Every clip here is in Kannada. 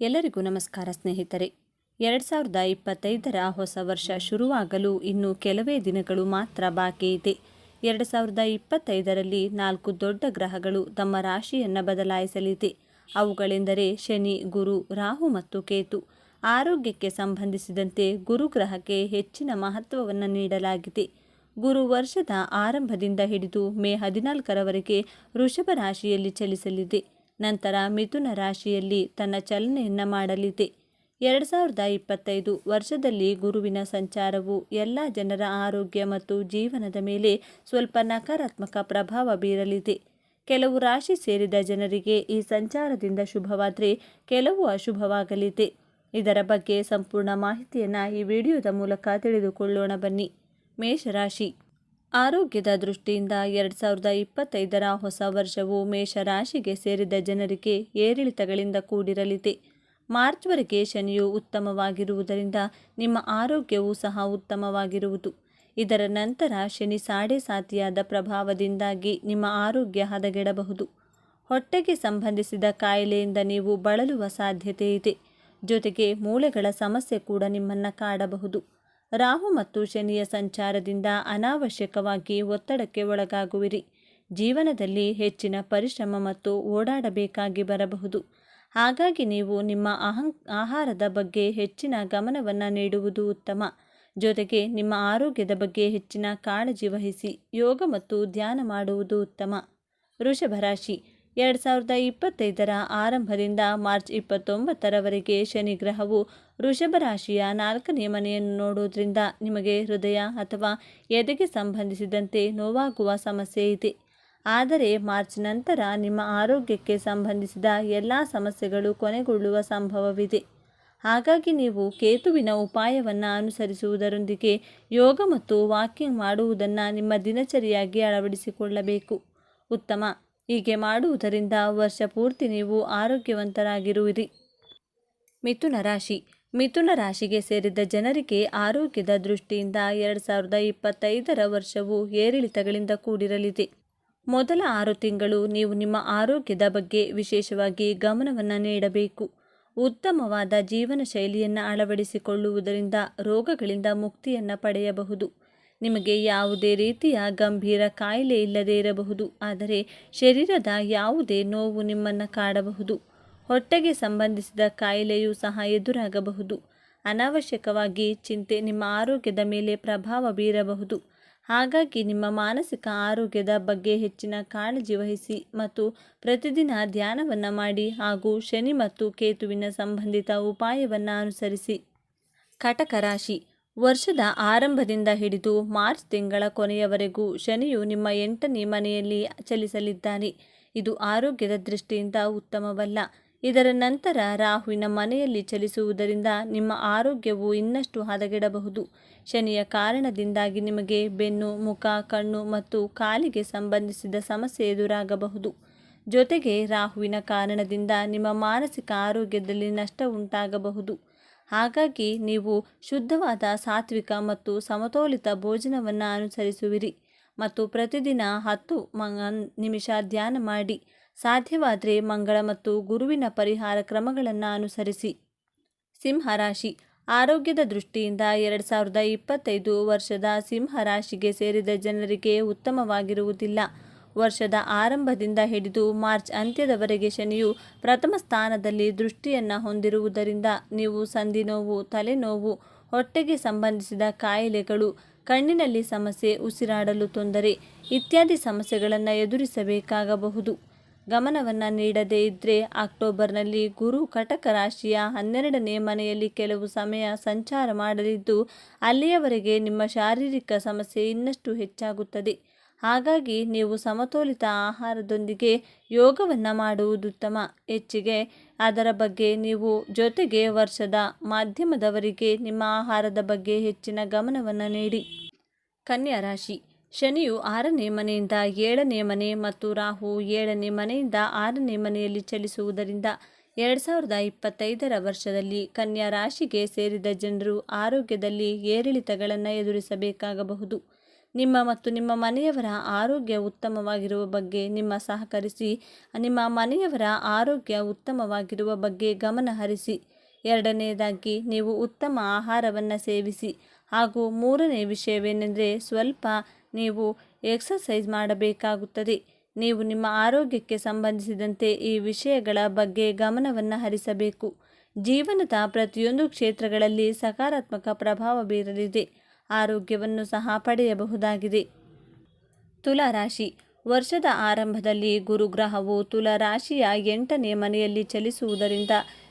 ಎಲ್ಲರಿಗೂ ನಮಸ್ಕಾರ ಸ್ನೇಹಿತರೆ. ಎರಡು ಸಾವಿರದ ಇಪ್ಪತ್ತೈದರ ಹೊಸ ವರ್ಷ ಶುರುವಾಗಲು ಇನ್ನು ಕೆಲವೇ ದಿನಗಳು ಮಾತ್ರ ಬಾಕಿ ಇದೆ. ಎರಡು ಸಾವಿರದ ಇಪ್ಪತ್ತೈದರಲ್ಲಿ ನಾಲ್ಕು ದೊಡ್ಡ ಗ್ರಹಗಳು ತಮ್ಮ ರಾಶಿಯನ್ನು ಬದಲಾಯಿಸಲಿದೆ. ಅವುಗಳೆಂದರೆ ಶನಿ, ಗುರು, ರಾಹು ಮತ್ತು ಕೇತು. ಆರೋಗ್ಯಕ್ಕೆ ಸಂಬಂಧಿಸಿದಂತೆ ಗುರು ಗ್ರಹಕ್ಕೆ ಹೆಚ್ಚಿನ ಮಹತ್ವವನ್ನು ನೀಡಲಾಗಿದೆ. ಗುರು ವರ್ಷದ ಆರಂಭದಿಂದ ಹಿಡಿದು ಮೇ ಹದಿನಾಲ್ಕರವರೆಗೆ ವೃಷಭ ರಾಶಿಯಲ್ಲಿ ಚಲಿಸಲಿದೆ. ನಂತರ ಮಿಥುನ ರಾಶಿಯಲ್ಲಿ ತನ್ನ ಚಲನೆಯನ್ನು ಮಾಡಲಿದೆ. ಎರಡು ಸಾವಿರದ ಇಪ್ಪತ್ತೈದು ವರ್ಷದಲ್ಲಿ ಗುರುವಿನ ಸಂಚಾರವು ಎಲ್ಲ ಜನರ ಆರೋಗ್ಯ ಮತ್ತು ಜೀವನದ ಮೇಲೆ ಸ್ವಲ್ಪ ನಕಾರಾತ್ಮಕ ಪ್ರಭಾವ ಬೀರಲಿದೆ. ಕೆಲವು ರಾಶಿ ಸೇರಿದ ಜನರಿಗೆ ಈ ಸಂಚಾರದಿಂದ ಶುಭವಾದರೆ ಕೆಲವು ಅಶುಭವಾಗಲಿದೆ. ಇದರ ಬಗ್ಗೆ ಸಂಪೂರ್ಣ ಮಾಹಿತಿಯನ್ನು ಈ ವಿಡಿಯೋದ ಮೂಲಕ ತಿಳಿದುಕೊಳ್ಳೋಣ ಬನ್ನಿ. ಮೇಷರಾಶಿ. ಆರೋಗ್ಯದ ದೃಷ್ಟಿಯಿಂದ ಎರಡು ಸಾವಿರದ ಇಪ್ಪತ್ತೈದರ ಹೊಸ ವರ್ಷವು ಮೇಷರಾಶಿಗೆ ಸೇರಿದ ಜನರಿಗೆ ಏರಿಳಿತಗಳಿಂದ ಕೂಡಿರಲಿದೆ. ಮಾರ್ಚ್ವರೆಗೆ ಶನಿಯು ಉತ್ತಮವಾಗಿರುವುದರಿಂದ ನಿಮ್ಮ ಆರೋಗ್ಯವೂ ಸಹ ಉತ್ತಮವಾಗಿರುವುದು. ಇದರ ನಂತರ ಶನಿ ಸಾಡೆ ಸಾತಿಯಾದ ಪ್ರಭಾವದಿಂದಾಗಿ ನಿಮ್ಮ ಆರೋಗ್ಯ ಹದಗೆಡಬಹುದು. ಹೊಟ್ಟೆಗೆ ಸಂಬಂಧಿಸಿದ ಕಾಯಿಲೆಯಿಂದ ನೀವು ಬಳಲುವ ಸಾಧ್ಯತೆ ಇದೆ ಜೊತೆಗೆ ಮೂಳೆಗಳ ಸಮಸ್ಯೆ ಕೂಡ ನಿಮ್ಮನ್ನು ಕಾಡಬಹುದು. ರಾಹು ಮತ್ತು ಶನಿಯ ಸಂಚಾರದಿಂದ ಅನಾವಶ್ಯಕವಾಗಿ ಒತ್ತಡಕ್ಕೆ ಒಳಗಾಗುವಿರಿ. ಜೀವನದಲ್ಲಿ ಹೆಚ್ಚಿನ ಪರಿಶ್ರಮ ಮತ್ತು ಓಡಾಡಬೇಕಾಗಿ ಬರಬಹುದು. ಹಾಗಾಗಿ ನೀವು ನಿಮ್ಮ ಅಹಂ, ಆಹಾರದ ಬಗ್ಗೆ ಹೆಚ್ಚಿನ ಗಮನವನ್ನು ನೀಡುವುದು ಉತ್ತಮ. ಜೊತೆಗೆ ನಿಮ್ಮ ಆರೋಗ್ಯದ ಬಗ್ಗೆ ಹೆಚ್ಚಿನ ಕಾಳಜಿ ವಹಿಸಿ ಯೋಗ ಮತ್ತು ಧ್ಯಾನ ಮಾಡುವುದು ಉತ್ತಮ. ವೃಷಭ ರಾಶಿ. ಎರಡು ಸಾವಿರದ ಇಪ್ಪತ್ತೈದರ ಆರಂಭದಿಂದ ಮಾರ್ಚ್ ಇಪ್ಪತ್ತೊಂಬತ್ತರವರೆಗೆ ಶನಿ ಗ್ರಹವು ವೃಷಭ ರಾಶಿಯ ನಾಲ್ಕನೇ ಮನೆಯನ್ನು ನೋಡುವುದರಿಂದ ನಿಮಗೆ ಹೃದಯ ಅಥವಾ ಎದೆಗೆ ಸಂಬಂಧಿಸಿದಂತೆ ನೋವಾಗುವ ಸಮಸ್ಯೆ ಇದೆ. ಆದರೆ ಮಾರ್ಚ್ ನಂತರ ನಿಮ್ಮ ಆರೋಗ್ಯಕ್ಕೆ ಸಂಬಂಧಿಸಿದ ಎಲ್ಲ ಸಮಸ್ಯೆಗಳು ಕೊನೆಗೊಳ್ಳುವ ಸಂಭವವಿದೆ. ಹಾಗಾಗಿ ನೀವು ಕೇತುವಿನ ಉಪಾಯವನ್ನು ಅನುಸರಿಸುವುದರೊಂದಿಗೆ ಯೋಗ ಮತ್ತು ವಾಕಿಂಗ್ ಮಾಡುವುದನ್ನು ನಿಮ್ಮ ದಿನಚರಿಯಾಗಿ ಅಳವಡಿಸಿಕೊಳ್ಳಬೇಕು. ಉತ್ತಮ. ಹೀಗೆ ಮಾಡುವುದರಿಂದ ವರ್ಷ ಪೂರ್ತಿ ನೀವು ಆರೋಗ್ಯವಂತರಾಗಿರುವಿರಿ. ಮಿಥುನ ರಾಶಿ. ಮಿಥುನ ರಾಶಿಗೆ ಸೇರಿದ ಜನರಿಗೆ ಆರೋಗ್ಯದ ದೃಷ್ಟಿಯಿಂದ ಎರಡು ಸಾವಿರದ ಇಪ್ಪತ್ತೈದರ ವರ್ಷವು ಏರಿಳಿತಗಳಿಂದ ಕೂಡಿರಲಿದೆ. ಮೊದಲ ಆರು ತಿಂಗಳು ನೀವು ನಿಮ್ಮ ಆರೋಗ್ಯದ ಬಗ್ಗೆ ವಿಶೇಷವಾಗಿ ಗಮನವನ್ನು ನೀಡಬೇಕು. ಉತ್ತಮವಾದ ಜೀವನ ಶೈಲಿಯನ್ನು ಅಳವಡಿಸಿಕೊಳ್ಳುವುದರಿಂದ ರೋಗಗಳಿಂದ ಮುಕ್ತಿಯನ್ನು ಪಡೆಯಬಹುದು. ನಿಮಗೆ ಯಾವುದೇ ರೀತಿಯ ಗಂಭೀರ ಕಾಯಿಲೆ ಇಲ್ಲದೇ ಇರಬಹುದು, ಆದರೆ ಶರೀರದ ಯಾವುದೇ ನೋವು ನಿಮ್ಮನ್ನು ಕಾಡಬಹುದು. ಹೊಟ್ಟೆಗೆ ಸಂಬಂಧಿಸಿದ ಕಾಯಿಲೆಯೂ ಸಹ ಎದುರಾಗಬಹುದು. ಅನಾವಶ್ಯಕವಾಗಿ ಚಿಂತೆ ನಿಮ್ಮ ಆರೋಗ್ಯದ ಮೇಲೆ ಪ್ರಭಾವ ಬೀರಬಹುದು. ಹಾಗಾಗಿ ನಿಮ್ಮ ಮಾನಸಿಕ ಆರೋಗ್ಯದ ಬಗ್ಗೆ ಹೆಚ್ಚಿನ ಕಾಳಜಿ ವಹಿಸಿ ಮತ್ತು ಪ್ರತಿದಿನ ಧ್ಯಾನವನ್ನು ಮಾಡಿ ಹಾಗೂ ಶನಿ ಮತ್ತು ಕೇತುವಿನ ಸಂಬಂಧಿತ ಉಪಾಯವನ್ನು ಅನುಸರಿಸಿ. ಕಟಕ ರಾಶಿ. ವರ್ಷದ ಆರಂಭದಿಂದ ಹಿಡಿದು ಮಾರ್ಚ್ ತಿಂಗಳ ಕೊನೆಯವರೆಗೂ ಶನಿಯು ನಿಮ್ಮ ಎಂಟನೇ ಮನೆಯಲ್ಲಿ ಚಲಿಸಲಿದ್ದಾನೆ. ಇದು ಆರೋಗ್ಯದ ದೃಷ್ಟಿಯಿಂದ ಉತ್ತಮವಲ್ಲ. ಇದರ ನಂತರ ರಾಹುವಿನ ಮನೆಯಲ್ಲಿ ಚಲಿಸುವುದರಿಂದ ನಿಮ್ಮ ಆರೋಗ್ಯವು ಇನ್ನಷ್ಟು ಹದಗೆಡಬಹುದು. ಶನಿಯ ಕಾರಣದಿಂದಾಗಿ ನಿಮಗೆ ಬೆನ್ನು, ಮುಖ, ಕಣ್ಣು ಮತ್ತು ಕಾಲಿಗೆ ಸಂಬಂಧಿಸಿದ ಸಮಸ್ಯೆ ಎದುರಾಗಬಹುದು. ಜೊತೆಗೆ ರಾಹುವಿನ ಕಾರಣದಿಂದ ನಿಮ್ಮ ಮಾನಸಿಕ ಆರೋಗ್ಯದಲ್ಲಿ ನಷ್ಟ ಉಂಟಾಗಬಹುದು. ಹಾಗಾಗಿ ನೀವು ಶುದ್ಧವಾದ ಸಾತ್ವಿಕ ಮತ್ತು ಸಮತೋಲಿತ ಭೋಜನವನ್ನು ಅನುಸರಿಸುವಿರಿ ಮತ್ತು ಪ್ರತಿದಿನ ಹತ್ತು ನಿಮಿಷ ಧ್ಯಾನ ಮಾಡಿ, ಸಾಧ್ಯವಾದರೆ ಮಂಗಳ ಮತ್ತು ಗುರುವಿನ ಪರಿಹಾರ ಕ್ರಮಗಳನ್ನು ಅನುಸರಿಸಿ. ಸಿಂಹರಾಶಿ, ಆರೋಗ್ಯದ ದೃಷ್ಟಿಯಿಂದ ಎರಡು ಸಾವಿರದ ಇಪ್ಪತ್ತೈದು ವರ್ಷದ ಸಿಂಹರಾಶಿಗೆ ಸೇರಿದ ಜನರಿಗೆ ಉತ್ತಮವಾಗಿರುವುದಿಲ್ಲ. ವರ್ಷದ ಆರಂಭದಿಂದ ಹಿಡಿದು ಮಾರ್ಚ್ ಅಂತ್ಯದವರೆಗೆ ಶನಿಯು ಪ್ರಥಮ ಸ್ಥಾನದಲ್ಲಿ ದೃಷ್ಟಿಯನ್ನು ಹೊಂದಿರುವುದರಿಂದ ನೀವು ಸಂಧಿ ನೋವು ತಲೆನೋವು ಹೊಟ್ಟೆಗೆ ಸಂಬಂಧಿಸಿದ ಕಾಯಿಲೆಗಳು, ಕಣ್ಣಿನಲ್ಲಿ ಸಮಸ್ಯೆ, ಉಸಿರಾಡಲು ತೊಂದರೆ ಇತ್ಯಾದಿ ಸಮಸ್ಯೆಗಳನ್ನು ಎದುರಿಸಬೇಕಾಗಬಹುದು. ಗಮನವನ್ನು ನೀಡದೇ ಇದ್ದರೆ ಅಕ್ಟೋಬರ್ನಲ್ಲಿ ಗುರು ಕಟಕ ರಾಶಿಯ ಹನ್ನೆರಡನೇ ಮನೆಯಲ್ಲಿ ಕೆಲವು ಸಮಯ ಸಂಚಾರ ಮಾಡಲಿದ್ದು, ಅಲ್ಲಿಯವರೆಗೆ ನಿಮ್ಮ ಶಾರೀರಿಕ ಸಮಸ್ಯೆ ಇನ್ನಷ್ಟು ಹೆಚ್ಚಾಗುತ್ತದೆ. ಹಾಗಾಗಿ ನೀವು ಸಮತೋಲಿತ ಆಹಾರದೊಂದಿಗೆ ಯೋಗವನ್ನು ಮಾಡುವುದು ಉತ್ತಮ. ಹೆಚ್ಚಿಗೆ, ಅದರ ಬಗ್ಗೆ ನೀವು ಜೊತೆಗೆ ವರ್ಷದ ಮಾಧ್ಯಮದವರಿಗೆ ನಿಮ್ಮ ಆಹಾರದ ಬಗ್ಗೆ ಹೆಚ್ಚಿನ ಗಮನವನ್ನು ನೀಡಿ. ಕನ್ಯಾ ರಾಶಿ, ಶನಿಯು ಆರನೇ ಮನೆಯಿಂದ ಏಳನೇ ಮನೆ ಮತ್ತು ರಾಹು ಏಳನೇ ಮನೆಯಿಂದ ಆರನೇ ಮನೆಯಲ್ಲಿ ಚಲಿಸುವುದರಿಂದ ಎರಡು ಸಾವಿರದ ಇಪ್ಪತ್ತೈದರ ವರ್ಷದಲ್ಲಿ ಕನ್ಯಾ ರಾಶಿಗೆ ಸೇರಿದ ಜನರು ಆರೋಗ್ಯದಲ್ಲಿ ಏರಿಳಿತಗಳನ್ನು ಎದುರಿಸಬೇಕಾಗಬಹುದು. ನಿಮ್ಮ ಮತ್ತು ನಿಮ್ಮ ಮನೆಯವರ ಆರೋಗ್ಯ ಉತ್ತಮವಾಗಿರುವ ಬಗ್ಗೆ ನಿಮ್ಮ ಸಹಕರಿಸಿ, ನಿಮ್ಮ ಮನೆಯವರ ಆರೋಗ್ಯ ಉತ್ತಮವಾಗಿರುವ ಬಗ್ಗೆ ಗಮನ ಹರಿಸಿ. ಎರಡನೆಯದಾಗಿ ನೀವು ಉತ್ತಮ ಆಹಾರವನ್ನು ಸೇವಿಸಿ. ಹಾಗೂ ಮೂರನೇ ವಿಷಯವೇನೆಂದರೆ, ಸ್ವಲ್ಪ ನೀವು ಎಕ್ಸಸೈಸ್ ಮಾಡಬೇಕಾಗುತ್ತದೆ. ನೀವು ನಿಮ್ಮ ಆರೋಗ್ಯಕ್ಕೆ ಸಂಬಂಧಿಸಿದಂತೆ ಈ ವಿಷಯಗಳ ಬಗ್ಗೆ ಗಮನವನ್ನು ಹರಿಸಬೇಕು. ಜೀವನದ ಪ್ರತಿಯೊಂದು ಕ್ಷೇತ್ರಗಳಲ್ಲಿ ಸಕಾರಾತ್ಮಕ ಪ್ರಭಾವ ಬೀರಲಿದೆ. ಆರೋಗ್ಯವನ್ನು ಸಹ ಪಡೆಯಬಹುದಾಗಿದೆ. ತುಲಾರಾಶಿ ವರ್ಷದ ಆರಂಭದಲ್ಲಿ ಗುರುಗ್ರಹವು ತುಲಾರಾಶಿಯ ಎಂಟನೇ ಮನೆಯಲ್ಲಿ ಚಲಿಸುವುದರಿಂದ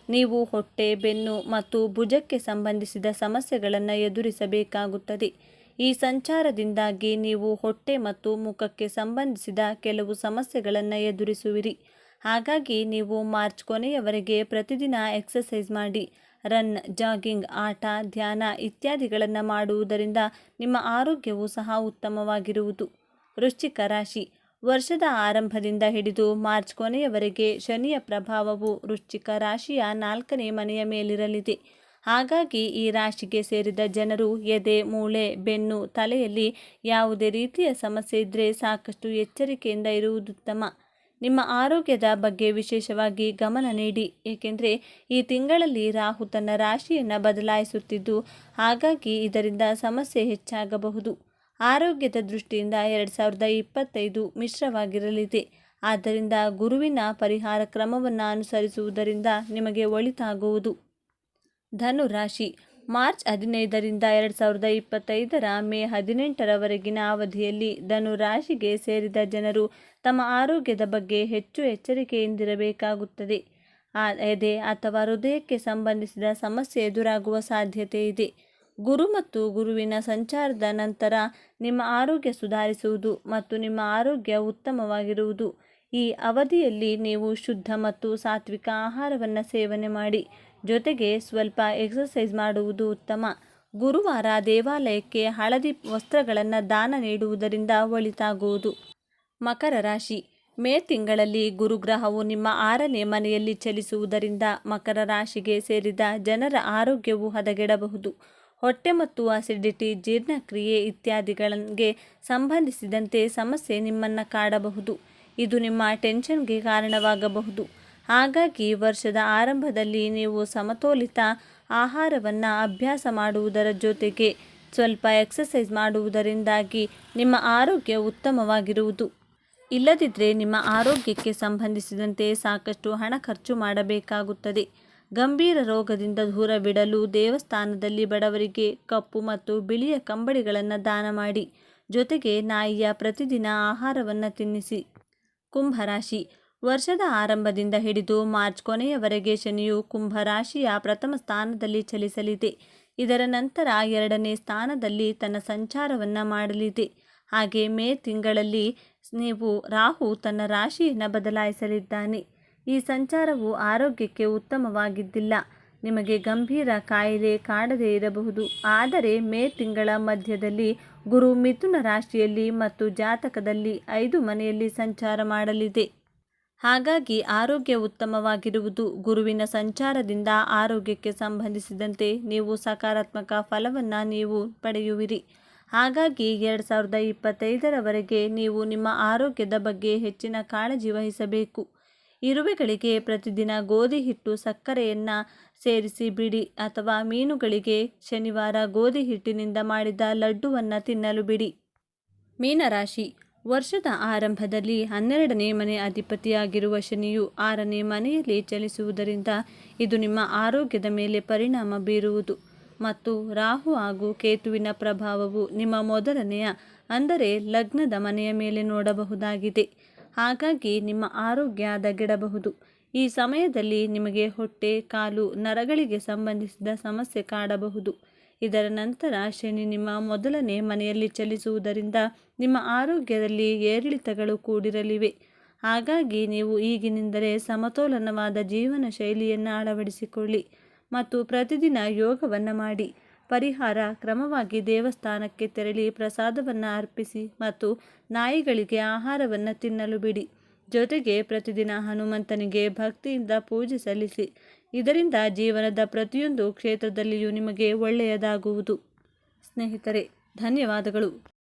ನೀವು ಹೊಟ್ಟೆ, ಬೆನ್ನು ಮತ್ತು ಭುಜಕ್ಕೆ ಸಂಬಂಧಿಸಿದ ಸಮಸ್ಯೆಗಳನ್ನು ಎದುರಿಸಬೇಕಾಗುತ್ತದೆ. ಈ ಸಂಚಾರದಿಂದಾಗಿ ನೀವು ಹೊಟ್ಟೆ ಮತ್ತು ಮುಖಕ್ಕೆ ಸಂಬಂಧಿಸಿದ ಕೆಲವು ಸಮಸ್ಯೆಗಳನ್ನು ಎದುರಿಸುವಿರಿ. ಹಾಗಾಗಿ ನೀವು ಮಾರ್ಚ್ ಕೊನೆಯವರೆಗೆ ಪ್ರತಿದಿನ ಎಕ್ಸಸೈಸ್ ಮಾಡಿ ರನ್, ಜಾಗಿಂಗ್, ಆಟ, ಧ್ಯಾನ ಇತ್ಯಾದಿಗಳನ್ನು ಮಾಡುವುದರಿಂದ ನಿಮ್ಮ ಆರೋಗ್ಯವು ಸಹ ಉತ್ತಮವಾಗಿರುವುದು. ವೃಶ್ಚಿಕ ರಾಶಿ. ವರ್ಷದ ಆರಂಭದಿಂದ ಹಿಡಿದು ಮಾರ್ಚ್ ಕೊನೆಯವರೆಗೆ ಶನಿಯ ಪ್ರಭಾವವು ವೃಶ್ಚಿಕ ರಾಶಿಯ ನಾಲ್ಕನೇ ಮನೆಯ ಮೇಲಿರಲಿದೆ. ಹಾಗಾಗಿ ಈ ರಾಶಿಗೆ ಸೇರಿದ ಜನರು ಎದೆ, ಮೂಳೆ, ಬೆನ್ನು, ತಲೆಯಲ್ಲಿ ಯಾವುದೇ ರೀತಿಯ ಸಮಸ್ಯೆ ಇದ್ದರೆ ಸಾಕಷ್ಟು ಎಚ್ಚರಿಕೆಯಿಂದ ಇರುವುದುತ್ತಮ ನಿಮ್ಮ ಆರೋಗ್ಯದ ಬಗ್ಗೆ ವಿಶೇಷವಾಗಿ ಗಮನ ನೀಡಿ. ಏಕೆಂದರೆ ಈ ತಿಂಗಳಲ್ಲಿ ರಾಹು ತನ್ನ ರಾಶಿಯನ್ನು ಬದಲಾಯಿಸುತ್ತಿದ್ದು, ಹಾಗಾಗಿ ಇದರಿಂದ ಸಮಸ್ಯೆ ಹೆಚ್ಚಾಗಬಹುದು. ಆರೋಗ್ಯದ ದೃಷ್ಟಿಯಿಂದ ಎರಡು ಸಾವಿರದ ಇಪ್ಪತ್ತೈದು ಮಿಶ್ರವಾಗಿರಲಿದೆ. ಆದ್ದರಿಂದ ಗುರುವಿನ ಪರಿಹಾರ ಕ್ರಮವನ್ನು ಅನುಸರಿಸುವುದರಿಂದ ನಿಮಗೆ ಒಳಿತಾಗುವುದು. ಧನು ರಾಶಿ ಮಾರ್ಚ್ ಹದಿನೈದರಿಂದ ಎರಡು ಸಾವಿರದ ಇಪ್ಪತ್ತೈದರ ಮೇ ಹದಿನೆಂಟರವರೆಗಿನ ಅವಧಿಯಲ್ಲಿ ಧನು ರಾಶಿಗೆ ಸೇರಿದ ಜನರು ತಮ್ಮ ಆರೋಗ್ಯದ ಬಗ್ಗೆ ಹೆಚ್ಚು ಎಚ್ಚರಿಕೆಯಿಂದಿರಬೇಕಾಗುತ್ತದೆ. ಎದೆ ಅಥವಾ ಹೃದಯಕ್ಕೆ ಸಂಬಂಧಿಸಿದ ಸಮಸ್ಯೆ ಎದುರಾಗುವ ಸಾಧ್ಯತೆ ಇದೆ. ಗುರು ಮತ್ತು ಗುರುವಿನ ಸಂಚಾರದ ನಂತರ ನಿಮ್ಮ ಆರೋಗ್ಯ ಸುಧಾರಿಸುವುದು ಮತ್ತು ನಿಮ್ಮ ಆರೋಗ್ಯ ಉತ್ತಮವಾಗಿರುವುದು. ಈ ಅವಧಿಯಲ್ಲಿ ನೀವು ಶುದ್ಧ ಮತ್ತು ಸಾತ್ವಿಕ ಆಹಾರವನ್ನು ಸೇವನೆ ಮಾಡಿ. ಜೊತೆಗೆ ಸ್ವಲ್ಪ ಎಕ್ಸರ್ಸೈಸ್ ಮಾಡುವುದು ಉತ್ತಮ. ಗುರುವಾರ ದೇವಾಲಯಕ್ಕೆ ಹಳದಿ ವಸ್ತ್ರಗಳನ್ನು ದಾನ ನೀಡುವುದರಿಂದ ಒಳಿತಾಗುವುದು. ಮಕರ ರಾಶಿ. ಮೇ ತಿಂಗಳಲ್ಲಿ ಗುರುಗ್ರಹವು ನಿಮ್ಮ ಆರನೇ ಮನೆಯಲ್ಲಿ ಚಲಿಸುವುದರಿಂದ ಮಕರ ರಾಶಿಗೆ ಸೇರಿದ ಜನರ ಆರೋಗ್ಯವು ಹದಗೆಡಬಹುದು. ಹೊಟ್ಟೆ ಮತ್ತು ಅಸಿಡಿಟಿ ಜೀರ್ಣಕ್ರಿಯೆ ಇತ್ಯಾದಿಗಳಿಗೆ ಸಂಬಂಧಿಸಿದಂತೆ ಸಮಸ್ಯೆ ನಿಮ್ಮನ್ನು ಕಾಡಬಹುದು. ಇದು ನಿಮ್ಮ ಟೆನ್ಷನ್ಗೆ ಕಾರಣವಾಗಬಹುದು. ಹಾಗಾಗಿ ವರ್ಷದ ಆರಂಭದಲ್ಲಿ ನೀವು ಸಮತೋಲಿತ ಆಹಾರವನ್ನು ಅಭ್ಯಾಸ ಮಾಡುವುದರ ಜೊತೆಗೆ ಸ್ವಲ್ಪ ಎಕ್ಸಸೈಸ್ ಮಾಡುವುದರಿಂದಾಗಿ ನಿಮ್ಮ ಆರೋಗ್ಯ ಉತ್ತಮವಾಗಿರುವುದು. ಇಲ್ಲದಿದ್ದರೆ ನಿಮ್ಮ ಆರೋಗ್ಯಕ್ಕೆ ಸಂಬಂಧಿಸಿದಂತೆ ಸಾಕಷ್ಟು ಹಣ ಖರ್ಚು ಮಾಡಬೇಕಾಗುತ್ತದೆ. ಗಂಭೀರ ರೋಗದಿಂದ ದೂರ ಬಿಡಲು ದೇವಸ್ಥಾನದಲ್ಲಿ ಬಡವರಿಗೆ ಕಪ್ಪು ಮತ್ತು ಬಿಳಿಯ ಕಂಬಳಿಗಳನ್ನು ದಾನ ಮಾಡಿ, ಜೊತೆಗೆ ನಾಯಿಯ ಪ್ರತಿದಿನ ಆಹಾರವನ್ನು ತಿನ್ನಿಸಿ. ಕುಂಭರಾಶಿ ವರ್ಷದ ಆರಂಭದಿಂದ ಹಿಡಿದು ಮಾರ್ಚ್ ಕೊನೆಯವರೆಗೆ ಶನಿಯು ಕುಂಭರಾಶಿಯ ಪ್ರಥಮ ಸ್ಥಾನದಲ್ಲಿ ಚಲಿಸಲಿದೆ. ಇದರ ನಂತರ ಎರಡನೇ ಸ್ಥಾನದಲ್ಲಿ ತನ್ನ ಸಂಚಾರವನ್ನು ಮಾಡಲಿದೆ. ಹಾಗೆ ಮೇ ತಿಂಗಳಲ್ಲಿ ನೀವು ರಾಹು ತನ್ನ ರಾಶಿಯನ್ನು ಬದಲಾಯಿಸಲಿದ್ದಾನೆ. ಈ ಸಂಚಾರವು ಆರೋಗ್ಯಕ್ಕೆ ಉತ್ತಮವಾಗಿದ್ದಿಲ್ಲ. ನಿಮಗೆ ಗಂಭೀರ ಕಾಯಿಲೆ ಕಾಡದೇ ಇರಬಹುದು. ಆದರೆ ಮೇ ತಿಂಗಳ ಮಧ್ಯದಲ್ಲಿ ಗುರು ಮಿಥುನ ರಾಶಿಯಲ್ಲಿ ಮತ್ತು ಜಾತಕದಲ್ಲಿ ಐದು ಮನೆಯಲ್ಲಿ ಸಂಚಾರ ಮಾಡಲಿದೆ. ಹಾಗಾಗಿ ಆರೋಗ್ಯ ಉತ್ತಮವಾಗಿರುವುದು ಗುರುವಿನ ಸಂಚಾರದಿಂದ ಆರೋಗ್ಯಕ್ಕೆ ಸಂಬಂಧಿಸಿದಂತೆ ನೀವು ಸಕಾರಾತ್ಮಕ ಫಲವನ್ನು ನೀವು ಪಡೆಯುವಿರಿ. ಹಾಗಾಗಿ ಎರಡು ಸಾವಿರದ ಇಪ್ಪತ್ತೈದರವರೆಗೆ ನೀವು ನಿಮ್ಮ ಆರೋಗ್ಯದ ಬಗ್ಗೆ ಹೆಚ್ಚಿನ ಕಾಳಜಿ ವಹಿಸಬೇಕು. ಇರುವೆಗಳಿಗೆ ಪ್ರತಿದಿನ ಗೋಧಿ ಹಿಟ್ಟು ಸಕ್ಕರೆಯನ್ನು ಸೇರಿಸಿ ಬಿಡಿ ಅಥವಾ ಮೀನುಗಳಿಗೆ ಶನಿವಾರ ಗೋಧಿ ಹಿಟ್ಟಿನಿಂದ ಮಾಡಿದ ಲಡ್ಡುವನ್ನು ತಿನ್ನಲು ಬಿಡಿ. ಮೀನರಾಶಿ ವರ್ಷದ ಆರಂಭದಲ್ಲಿ ಹನ್ನೆರಡನೇ ಮನೆ ಅಧಿಪತಿಯಾಗಿರುವ ಶನಿಯು ಆರನೇ ಮನೆಯಲ್ಲಿ ಚಲಿಸುವುದರಿಂದ ಇದು ನಿಮ್ಮ ಆರೋಗ್ಯದ ಮೇಲೆ ಪರಿಣಾಮ ಬೀರುವುದು. ಮತ್ತು ರಾಹು ಹಾಗೂ ಕೇತುವಿನ ಪ್ರಭಾವವು ನಿಮ್ಮ ಮೊದಲನೆಯ, ಅಂದರೆ ಲಗ್ನದ ಮನೆಯ ಮೇಲೆ ನೋಡಬಹುದಾಗಿದೆ. ಹಾಗಾಗಿ ನಿಮ್ಮ ಆರೋಗ್ಯ ಹದಗೆಡಬಹುದು ಈ ಸಮಯದಲ್ಲಿ ನಿಮಗೆ ಹೊಟ್ಟೆ, ಕಾಲು, ನರಗಳಿಗೆ ಸಂಬಂಧಿಸಿದ ಸಮಸ್ಯೆ ಕಾಡಬಹುದು. ಇದರ ನಂತರ ಶನಿ ನಿಮ್ಮ ಮೊದಲನೇ ಮನೆಯಲ್ಲಿ ಚಲಿಸುವುದರಿಂದ ನಿಮ್ಮ ಆರೋಗ್ಯದಲ್ಲಿ ಏರಿಳಿತಗಳು ಕೂಡಿರಲಿವೆ. ಹಾಗಾಗಿ ನೀವು ಈಗಿನಿಂದಲೇ ಸಮತೋಲನವಾದ ಜೀವನ ಶೈಲಿಯನ್ನು ಅಳವಡಿಸಿಕೊಳ್ಳಿ ಮತ್ತು ಪ್ರತಿದಿನ ಯೋಗವನ್ನು ಮಾಡಿ. ಪರಿಹಾರ ಕ್ರಮವಾಗಿ ದೇವಸ್ಥಾನಕ್ಕೆ ತೆರಳಿ ಪ್ರಸಾದವನ್ನು ಅರ್ಪಿಸಿ ಮತ್ತು ನಾಯಿಗಳಿಗೆ ಆಹಾರವನ್ನು ತಿನ್ನಲು ಬಿಡಿ. ಜೊತೆಗೆ ಪ್ರತಿದಿನ ಹನುಮಂತನಿಗೆ ಭಕ್ತಿಯಿಂದ ಪೂಜೆ ಸಲ್ಲಿಸಿ. ಇದರಿಂದ ಜೀವನದ ಪ್ರತಿಯೊಂದು ಕ್ಷೇತ್ರದಲ್ಲಿಯೂ ನಿಮಗೆ ಒಳ್ಳೆಯದಾಗುವುದು. ಸ್ನೇಹಿತರೆ ಧನ್ಯವಾದಗಳು.